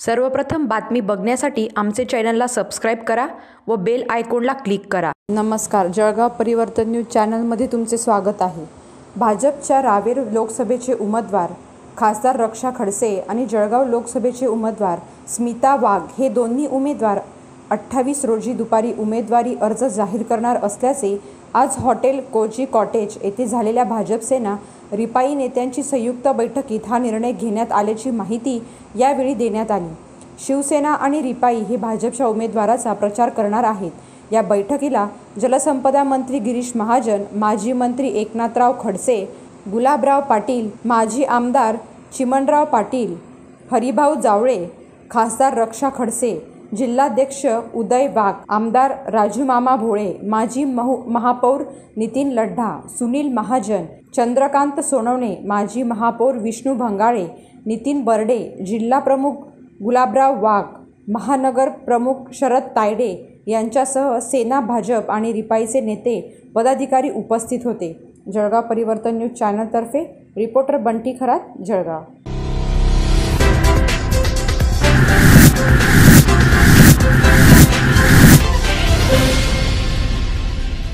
सर्वप्रथम बातमी बघण्यासाठी आमचे चॅनलला सबस्क्राईब करा व बेल आयकॉनला क्लिक करा. नमस्कार. जळगाव परिवर्तन न्यूज चॅनलमध्ये तुमचे स्वागत आहे. भाजपच्या रावेर लोकसभेचे उमेदवार खासदार रक्षा खडसे आणि जळगाव लोकसभेचे उमेदवार स्मिता वाघ हे दोन्ही उमेदवार अठ्ठावीस रोजी दुपारी उमेदवारी अर्ज जाहीर करणार असल्याचे आज हॉटेल कोजी कॉटेज येथे झालेल्या भाजप सेना रिपाई नेत्यांची संयुक्त बैठकीत हा निर्णय घेण्यात आल्याची माहिती यावेळी देण्यात आली. शिवसेना आणि रिपाई हे भाजपच्या उमेदवाराचा प्रचार करणार आहेत. या बैठकीला जलसंपदा मंत्री गिरीश महाजन माजी मंत्री एकनाथराव खडसे गुलाबराव पाटील माजी आमदार चिमणराव पाटील हरिभाऊ जावळे खासदार रक्षा खडसे जिल्हाध्यक्ष उदय वाघ आमदार राजूमामा भोळे माजी महू महापौर नितीन लड्ढा सुनील महाजन चंद्रकांत सोनवणे माजी महापौर विष्णू भंगाळे नितीन बर्डे जिल्हाप्रमुख गुलाबराव वाघ महानगर प्रमुख शरद तायडे यांच्यासह सेना भाजप आणि रिपाईचे नेते पदाधिकारी उपस्थित होते. जळगाव परिवर्तन न्यूज चॅनलतर्फे रिपोर्टर बंटी खरात जळगाव.